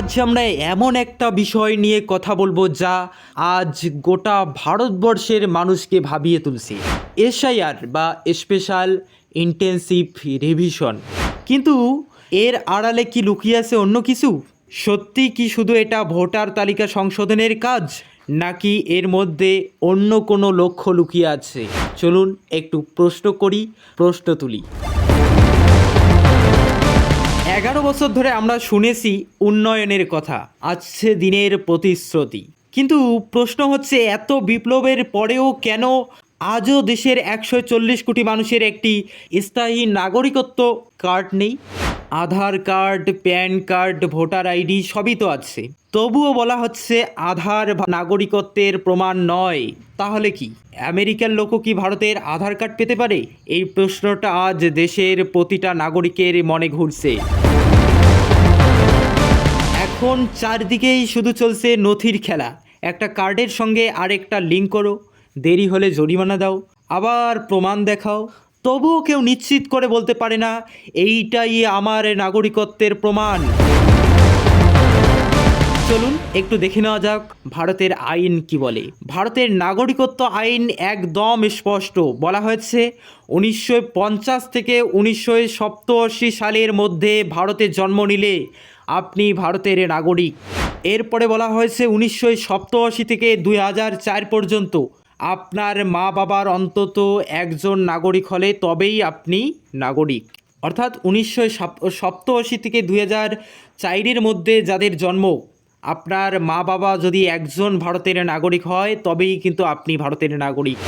আজ আমরা এমন একটা বিষয় নিয়ে কথা বলব যা আজ গোটা ভারতবর্ষের মানুষকে ভাবিয়ে তুলছে। এসআইআর বা স্পেশাল ইন্টেন্সিভ রিভিশন। কিন্তু এর আড়ালে কি লুকিয়ে আছে অন্য কিছু? সত্যি কি শুধু এটা ভোটার তালিকা সংশোধনের কাজ, নাকি এর মধ্যে অন্য কোনো লক্ষ্য লুকিয়ে আছে? চলুন একটু প্রশ্ন করি, প্রশ্ন তুলি। এগারো বছর ধরে আমরা শুনেছি উন্নয়নের কথা। আসছে দিনের প্রতিশ্রুতি। কিন্তু প্রশ্ন হচ্ছে, এত বিপ্লবের পরেও কেন আজও দেশের একশো চল্লিশ কোটি মানুষের একটি স্থায়ী নাগরিকত্ব কার্ড নেই? Aadhaar card, PAN card, voter ID সবই তো আছে। তবুও বলা হচ্ছে আধার নাগরিকত্বের প্রমাণ নয়। তাহলে কি? আমেরিকার লোকও কি ভারতের আধার কার্ড পেতে পারে? এই প্রশ্নটা আজ দেশের প্রতিটা নাগরিকের মনে ঘুরছে। এখন চারদিকেই শুধু চলছে নথির খেলা। একটা কার্ডের সঙ্গে আরেকটা লিঙ্ক করো। দেরি হলে জরিমানা দাও। আবার প্রমাণ দেখাও। তবুও কেউ নিশ্চিত করে বলতে পারে না, এইটাই আমার নাগরিকত্বের প্রমাণ। চলুন, একটু দেখে নেওয়া যাক ভারতের আইন কি বলে। ভারতের নাগরিকত্ব আইন একদম স্পষ্ট। বলা হয়েছে, উনিশশো পঞ্চাশ থেকে উনিশশো সালের মধ্যে ভারতে জন্ম নিলে আপনি ভারতের নাগরিক। এরপরে বলা হয়েছে, উনিশশো থেকে দুই হাজার চার পর্যন্ত। আপনার মা বাবার অন্তত একজন নাগরিক হলে তবেই আপনি নাগরিক। অর্থাৎ উনিশশো সপ্তআশি থেকে দুই হাজার চারের মধ্যে যাদের জন্ম, আপনার মা বাবা যদি একজন ভারতের নাগরিক হয়, তবেই কিন্তু আপনি ভারতের নাগরিক।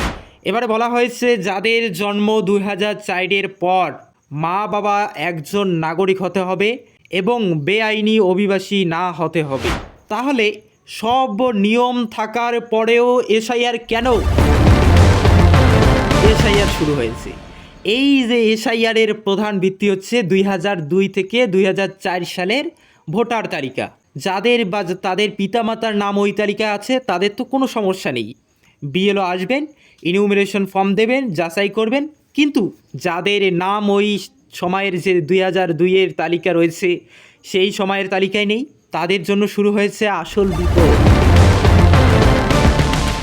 এবারে বলা হয়েছে, যাদের জন্ম দুই হাজার চারের পর, মা বাবা একজন নাগরিক হতে হবে এবং বেআইনি অভিবাসী না হতে হবে। তাহলে সব নিয়ম থাকার পরেও এসআইআর কেন? এসআইআর শুরু হয়েছে। এই যে এসআইআর এর প্রধান ভিত্তি হচ্ছে দুই হাজার দুই থেকে দুই হাজার চার সালের ভোটার তালিকা। যাদের বা তাদের পিতামাতার নাম ওই তালিকায় আছে, তাদের তো কোনো সমস্যা নেই। বিএলও আসবেন ইনিউমিনেশন ফর্ম দেবেন, যাচাই করবেন। কিন্তু যাদের নাম ওই সময়ের যে দুই হাজার দুইয়ের তালিকা রয়েছে, সেই সময়ের তালিকায় নেই। তাদের জন্য শুরু হয়েছে আসল বিপদ।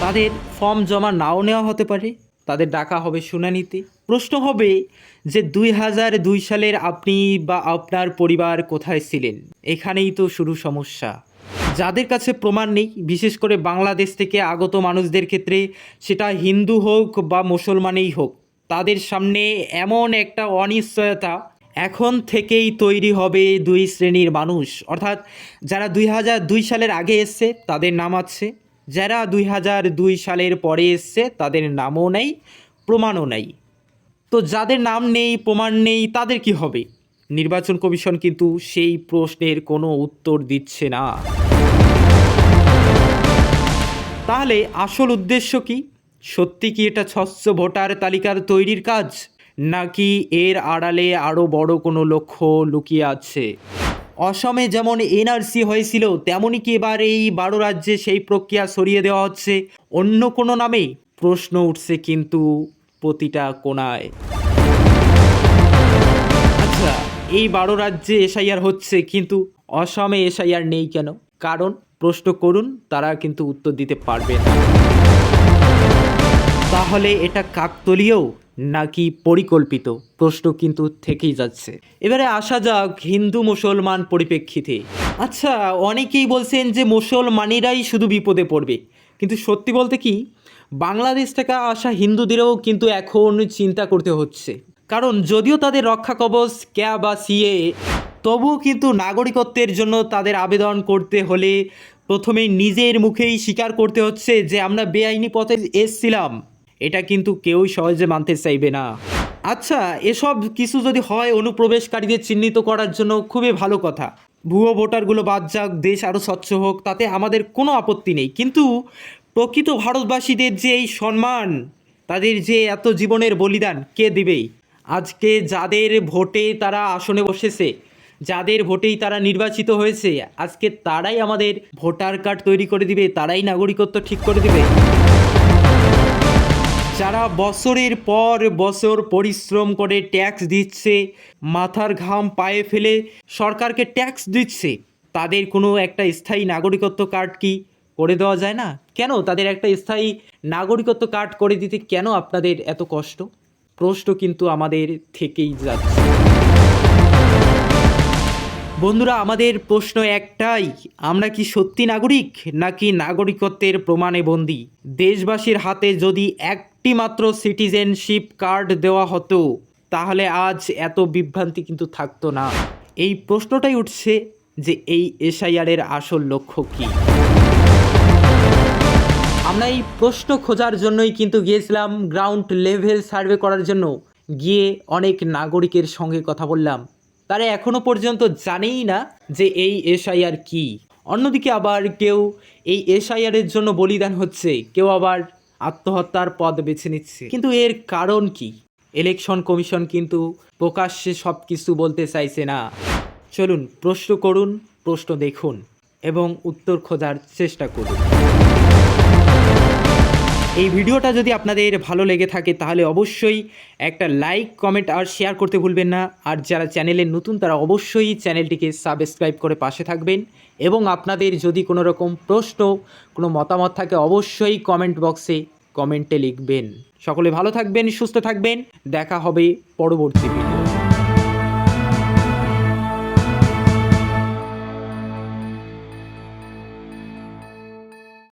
তাদের ফর্ম জমা নাও নেওয়া হতে পারে, তাদের ডাকা হবে শুনানিতে। প্রশ্ন হবে যে দুই হাজার দুই সালের আপনি বা আপনার পরিবার কোথায় ছিলেন? এখানেই তো শুরু সমস্যা। যাদের কাছে প্রমাণ নেই, বিশেষ করে বাংলাদেশ থেকে আগত মানুষদের ক্ষেত্রে সেটা হিন্দু হোক বা মুসলমানেই হোক, তাদের সামনে এমন একটা অনিশ্চয়তা এখন থেকেই তৈরি হবে দুই শ্রেণির মানুষ। অর্থাৎ যারা দুই হাজার দুই সালের আগে এসছে, তাদের নাম আছে। যারা দুই হাজার দুই সালের পরে এসছে, তাদের নামও নেই, প্রমাণও নেই। তো যাদের নাম নেই, প্রমাণ নেই, তাদের কি হবে? নির্বাচন কমিশন কিন্তু সেই প্রশ্নের কোনো উত্তর দিচ্ছে না। তাহলে আসল উদ্দেশ্য কি? সত্যি কি এটা স্বচ্ছ ভোটার তালিকার তৈরির কাজ? নাকি এর আড়ালে আরও বড় কোনো লক্ষ্য লুকিয়ে আছে? অসমে যেমন এনআরসি হয়েছিল তেমনই কি এবার এই বারো রাজ্যে সেই প্রক্রিয়া সরিয়ে দেওয়া হচ্ছে? অন্য কোনো নামে প্রশ্ন উঠছে কিন্তু প্রতিটা কোনায় আচ্ছা এই বারো রাজ্যে এসআইআর হচ্ছে, কিন্তু অসমে এসআইআর নেই কেন? কারণ প্রশ্ন করুন, তারা কিন্তু উত্তর দিতে পারবে না। তাহলে এটা কাকতলীয় নাকি পরিকল্পিত? প্রশ্ন কিন্তু থেকেই যাচ্ছে। এবারে আসা যাক হিন্দু মুসলমান পরিপ্রেক্ষিতে। আচ্ছা অনেকেই বলছেন যে মুসলমানেরাই শুধু বিপদে পড়বে। কিন্তু সত্যি বলতে কি, বাংলাদেশ থেকে আসা হিন্দুদেরও কিন্তু এখন চিন্তা করতে হচ্ছে। কারণ যদিও তাদের রক্ষা কবচ, ক্যা বা সিএ তবুও কিন্তু নাগরিকত্বের জন্য তাদের আবেদন করতে হলে প্রথমে নিজের মুখেই স্বীকার করতে হচ্ছে যে আমরা বেআইনি পথে এসছিলাম। এটা কিন্তু কেউই সহজে মানতে চাইবে না। আচ্ছা এসব কিছু যদি হয় অনুপ্রবেশকারীদের চিহ্নিত করার জন্য, খুবই ভালো কথা। ভুয়ো ভোটারগুলো বাদ যাক, দেশ আরও স্বচ্ছ হোক, তাতে আমাদের কোনো আপত্তি নেই। কিন্তু প্রকৃত ভারতবাসীদের যে এই সম্মান, তাদের যে এত জীবনের বলিদান, কে দিবেই? আজকে যাদের ভোটে তারা আসনে বসেছে, যাদের ভোটেই তারা নির্বাচিত হয়েছে, আজকে তারাই আমাদের ভোটার কার্ড তৈরি করে দিবে, তারাই নাগরিকত্ব ঠিক করে দিবে। যারা বছরের পর বছর পরিশ্রম করে ট্যাক্স দিচ্ছে, মাথার ঘাম পায়ে ফেলে সরকারকে ট্যাক্স দিচ্ছে, তাদের কোনো একটা স্থায়ী নাগরিকত্ব কার্ড কি করে দেওয়া যায় না? কেন? তাদের একটা স্থায়ী নাগরিকত্ব কার্ড করে দিতে কেন আপনাদের এত কষ্ট? প্রশ্ন কিন্তু আমাদের থেকেই যাচ্ছে। বন্ধুরা, আমাদের প্রশ্ন একটাই, আমরা কি সত্যি নাগরিক নাকি নাগরিকত্বের প্রমাণে বন্দী? দেশবাসীর হাতে যদি একটি মাত্র সিটিজেনশিপ কার্ড দেওয়া হতো। তাহলে আজ এত বিভ্রান্তি কিন্তু থাকতো না। এই প্রশ্নটাই উঠছে যে এই এসআইআরের আসল লক্ষ্য কী? আমরা এই প্রশ্ন খোঁজার জন্যই কিন্তু গিয়েছিলাম গ্রাউন্ড লেভেল সার্ভে করার জন্য। গিয়ে অনেক নাগরিকের সঙ্গে কথা বললাম। তারা এখনও পর্যন্ত জানেই না যে এই এসআইআর কি। অন্যদিকে আবার কেউ এই এসআইআরের জন্য বলিদান হচ্ছে। কেউ আবার আত্মহত্যার পথ বেছে নিচ্ছে। কিন্তু এর কারণ কি? ইলেকশন কমিশন কিন্তু প্রকাশ্যে সব কিছু বলতে চাইছে না। চলুন, প্রশ্ন করুন, প্রশ্ন দেখুন এবং উত্তর খোঁজার চেষ্টা করুন। এই ভিডিওটা যদি আপনাদের ভালো লেগে থাকে, তাহলে অবশ্যই একটা লাইক কমেন্ট আর শেয়ার করতে ভুলবেন না। আর যারা চ্যানেলে নতুন, তারা অবশ্যই চ্যানেলটিকে সাবস্ক্রাইব করে পাশে থাকবেন। এবং আপনাদের যদি কোনো রকম প্রশ্ন, কোনো মতামত থাকে, অবশ্যই কমেন্ট বক্সে কমেন্টে লিখবেন। সকলে ভালো থাকবেন, সুস্থ থাকবেন। দেখা হবে পরবর্তী ভিডিও